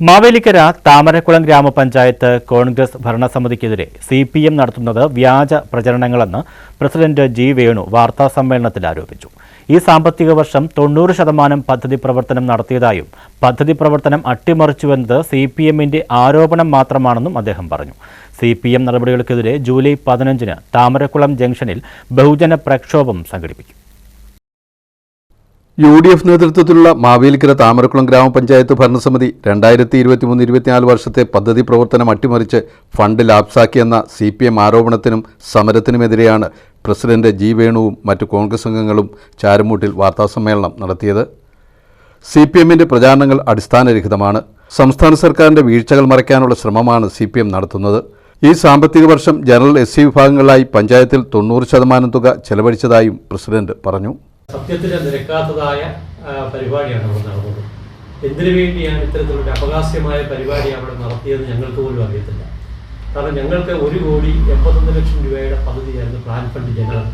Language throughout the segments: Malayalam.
മാവേലിക്കര താമരക്കുളം ഗ്രാമപഞ്ചായത്ത് കോൺഗ്രസ് ഭരണസമിതിക്കെതിരെ സി പി എം നടത്തുന്നത് വ്യാജ പ്രചരണങ്ങളെന്ന് പ്രസിഡന്റ് ജി വേണു വാർത്താസമ്മേളനത്തിൽ ആരോപിച്ചു. ഈ സാമ്പത്തിക വർഷം തൊണ്ണൂറ് ശതമാനം പദ്ധതി പ്രവർത്തനം നടത്തിയതായും പദ്ധതി പ്രവർത്തനം അട്ടിമറിച്ചുവെന്നത് സി പി എമ്മിന്റെ ആരോപണം മാത്രമാണെന്നും അദ്ദേഹം പറഞ്ഞു. സി പി എം നടപടികൾക്കെതിരെ ജൂലൈ പതിനഞ്ചിന് താമരക്കുളം ജംഗ്ഷനിൽ ബഹുജന പ്രക്ഷോഭം സംഘടിപ്പിക്കും. യു ഡി എഫ് നേതൃത്വത്തിലുള്ള മാവേലിക്കര താമരക്കുളം ഗ്രാമപഞ്ചായത്ത് ഭരണസമിതി രണ്ടായിരത്തി ഇരുപത്തിമൂന്ന് ഇരുപത്തിനാല് വർഷത്തെ പദ്ധതി പ്രവർത്തനം അട്ടിമറിച്ച് ഫണ്ട് ലാപ്സാക്കിയെന്ന സി പി എം ആരോപണത്തിനും സമരത്തിനുമെതിരെയാണ് പ്രസിഡന്റ് ജി വേണുവും മറ്റു കോൺഗ്രസ് അംഗങ്ങളും ചാരമൂട്ടിൽ വാർത്താസമ്മേളനം നടത്തിയത്. സി പി എമ്മിന്റെ പ്രചാരണങ്ങൾ അടിസ്ഥാനരഹിതമാണ്. സംസ്ഥാന സർക്കാരിന്റെ വീഴ്ചകൾ മറയ്ക്കാനുള്ള ശ്രമമാണ് സി പി എം നടത്തുന്നത്. ഈ സാമ്പത്തിക വർഷം ജനറൽ എസ് സി വിഭാഗങ്ങളിലായി പഞ്ചായത്തിൽ തൊണ്ണൂറ് ശതമാനം തുക ചെലവഴിച്ചതായും പ്രസിഡന്റ് പറഞ്ഞു. സത്യത്തിന് നിരക്കാത്തതായ പരിപാടിയാണ് അവിടെ നടന്നത്. എന്തിനു വേണ്ടിയാണ് ഇത്തരത്തിലുള്ള അപകാസ്യമായ പരിപാടി അവിടെ നടത്തിയത് ഞങ്ങൾക്ക് പോലും അറിയത്തില്ല. കാരണം ഞങ്ങൾക്ക് ഒരു കോടി എൺപത്തൊന്ന് ലക്ഷം രൂപയുടെ പദ്ധതിയായിരുന്നു പ്ലാൻ ഫണ്ട് ജനറൽ.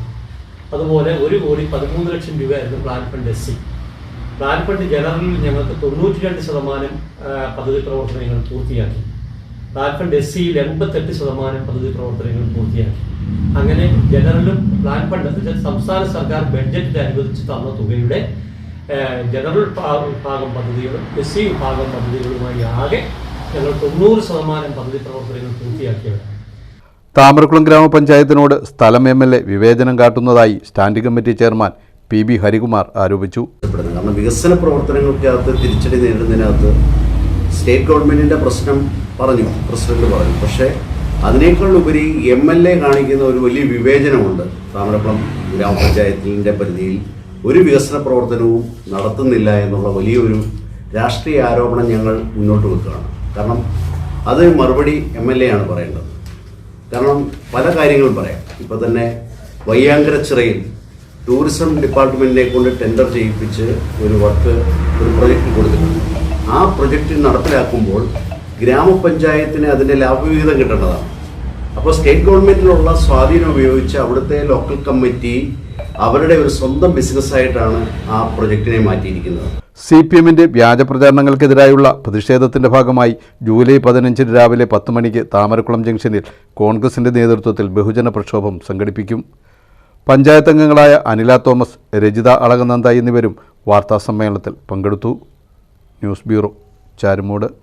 അതുപോലെ ഒരു കോടി പതിമൂന്ന് ലക്ഷം രൂപയായിരുന്നു plan fund S C. Plan fund ജനറലിൽ ഞങ്ങൾക്ക് തൊണ്ണൂറ്റി രണ്ട് ശതമാനം പദ്ധതി പ്രവർത്തനങ്ങൾ പൂർത്തിയാക്കി. പ്ലാൻ ഫണ്ട് എസ് സിയിൽ എൺപത്തെട്ട് ശതമാനം പദ്ധതി പ്രവർത്തനങ്ങൾ പൂർത്തിയാക്കി. അങ്ങനെ ജനറലും പ്ലാൻ ഫണ്ട് എന്ന് വെച്ചാൽ സംസ്ഥാന സർക്കാർ ബഡ്ജറ്റിൽ അനുവദിച്ച് തന്ന തുകയുടെ ജനറൽ വിഭാഗം പദ്ധതികളും എസ് സി വിഭാഗം പദ്ധതികളുമായി ആകെ ഞങ്ങൾ തൊണ്ണൂറ് ശതമാനം പദ്ധതി പ്രവർത്തനങ്ങൾ പൂർത്തിയാക്കിയവരാണ്. താമരക്കുളം ഗ്രാമപഞ്ചായത്തിനോട് സ്ഥലം എം എൽ എ വിവേചനം കാട്ടുന്നതായി standing committee chairman P B Harikumar ആരോപിച്ചു. കാരണം വികസന പ്രവർത്തനങ്ങൾക്കകത്ത് തിരിച്ചടി നേരിടുന്നതിനകത്ത് സ്റ്റേറ്റ് ഗവൺമെന്റിന്റെ പ്രശ്നം പറഞ്ഞു പ്രസിഡന്റ് പറഞ്ഞു. പക്ഷേ അതിനേക്കാൾ ഉപരി എം എൽ എ കാണിക്കുന്ന ഒരു വലിയ വിവേചനമുണ്ട്. താമരക്കുളം ഗ്രാമപഞ്ചായത്തിന്റെ പരിധിയിൽ ഒരു വികസന പ്രവർത്തനവും നടത്തുന്നില്ല എന്നുള്ള വലിയൊരു രാഷ്ട്രീയ ആരോപണം ഞങ്ങൾ മുന്നോട്ട് വെക്കുകയാണ്. കാരണം അത് മറുപടി എം എൽ എ ആണ് പറയേണ്ടത്. കാരണം പല കാര്യങ്ങളും പറയാം. ഇപ്പോൾ തന്നെ വയ്യാങ്കര ചിറയിൽ ടൂറിസം ഡിപ്പാർട്ട്മെന്റിനെ കൊണ്ട് ടെൻഡർ ചെയ്യിപ്പിച്ച് ഒരു വർക്ക് ഒരു പ്രൊജക്റ്റ് കൊടുത്തിട്ടുണ്ട്. ആ പ്രൊജക്റ്റ് നടപ്പിലാക്കുമ്പോൾ ഗ്രാമപഞ്ചായത്തിന് അതിന്റെ ലാഭവിഹിതം കിട്ടേണ്ടതാണ്. അപ്പോൾ സ്റ്റേറ്റ് ഗവൺമെന്റിലുള്ള സ്വാധീനം ഉപയോഗിച്ച് അവിടുത്തെ ലോക്കൽ കമ്മിറ്റി അവരുടെ ഒരു സ്വന്തം ബിസിനസ്സായിട്ടാണ് ആ പ്രൊജക്റ്റിനെ മാറ്റിയിരിക്കുന്നത്. സി പി എമ്മിന്റെ വ്യാജ പ്രചാരണങ്ങൾക്കെതിരായുള്ള പ്രതിഷേധത്തിന്റെ ഭാഗമായി ജൂലൈ പതിനഞ്ചിന് രാവിലെ പത്ത് മണിക്ക് താമരക്കുളം ജംഗ്ഷനിൽ കോൺഗ്രസിന്റെ നേതൃത്വത്തിൽ ബഹുജന പ്രക്ഷോഭം സംഘടിപ്പിക്കും. പഞ്ചായത്ത് അംഗങ്ങളായ അനില തോമസ് രജിത അളകനന്ദ എന്നിവരും വാർത്താസമ്മേളനത്തിൽ പങ്കെടുത്തു. News bureau Charummood.